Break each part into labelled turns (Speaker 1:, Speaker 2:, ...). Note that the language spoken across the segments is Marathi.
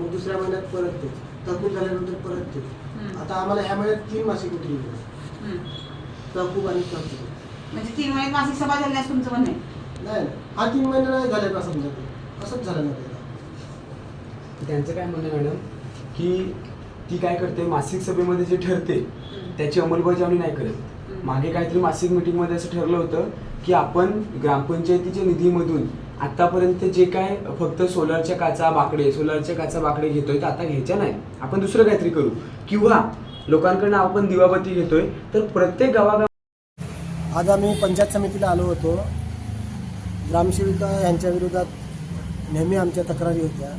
Speaker 1: मग दुसऱ्या महिन्यात परत ते तहकूब झाल्यानंतर परत ते
Speaker 2: हम्म.
Speaker 1: आता आम्हाला ह्या महिन्यात तीन मासिक मिटिंग
Speaker 2: हम्म.
Speaker 1: तहकूब आणि तहकूब.
Speaker 2: म्हणजे तीन महिन्यात मासिक सभा झाली असं तुमचं म्हणणं आहे?
Speaker 1: नाही नाही. हा तीन महिने नाही झाले का समजा ते? असंच झालं ना
Speaker 3: त्यांचं काय म्हणणं आहे, मॅडम? की ती काय करते मासिक सभेमध्ये जे ठरते त्याची अंमलबजावणी नाही करत. मागे काहीतरी मासिक मीटिंगमध्ये असं ठरलं होतं की आपण ग्रामपंचायतीच्या निधीमधून आतापर्यंत जे काय फक्त सोलरच्या काचा बाकडे सोलरच्या काचा बाकडे घेतोय तर आता घ्यायच्या नाही. आपण दुसरं काहीतरी करू. किंवा लोकांकडनं आपण दिवाबत्ती घेतोय तर प्रत्येक गावागाव
Speaker 1: आज आम्ही पंचायत समितीला आलो होतो. ग्रामसेविका यांच्या विरोधात नेहमी आमच्या तक्रारी होत्या.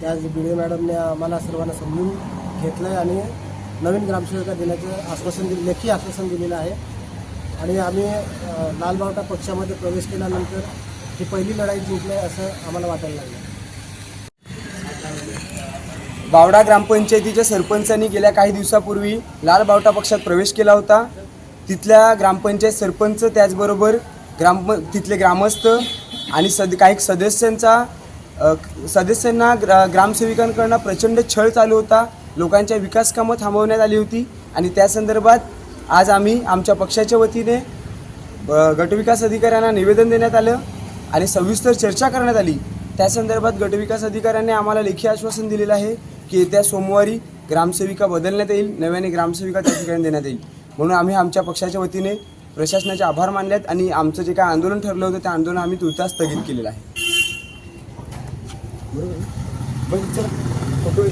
Speaker 1: त्या बिडे मॅडमने आम्हाला सर्वांना समजून घेतलं आहे आणि नवीन ग्रामसेविका देण्याचं आश्वासन दिले लेखी आश्वासन दिलेलं आहे. आणि आम्ही लालबावटा पक्षामध्ये प्रवेश केल्यानंतर ही पहिली लढाई जिंकली आहे असं आम्हाला वाटायला लागलं.
Speaker 3: बावडा ग्रामपंचायतीच्या सरपंचांनी गेल्या काही दिवसापूर्वी लाल बावटा पक्षात प्रवेश केला होता. तिथल्या ग्रामपंचायत सरपंच त्याचबरोबर ग्राम तिथले ग्रामस्थ आणि सद काही सदस्यांचा सदस्यांना ग्रा ग्रामसेविकांकडनं प्रचंड छळ चालू होता. लोकांच्या विकासकामं थांबवण्यात आली होती आणि त्या संदर्भात आज आम्ही आमच्या पक्षाच्या वतीने गटविकास अधिकाऱ्यांना निवेदन देण्यात आलं. आणि सविस्तर चर्चा करण्यात आली. त्या संदर्भात गटविकास अधिकाऱ्यांनी आम्हाला लेखी आश्वासन दिलेलं आहे की येत्या सोमवारी ग्रामसेविका बदलण्यात येईल नव्याने ग्रामसेविका त्या ठिकाणी देण्यात येईल. म्हणून आम्ही आमच्या पक्षाच्या वतीने प्रशासनाचे आभार मानलेत आणि आमचं जे काय आंदोलन ठरलं होतं त्या आंदोलन आम्ही तुर्तास स्थगित केलेलं आहे. फोटो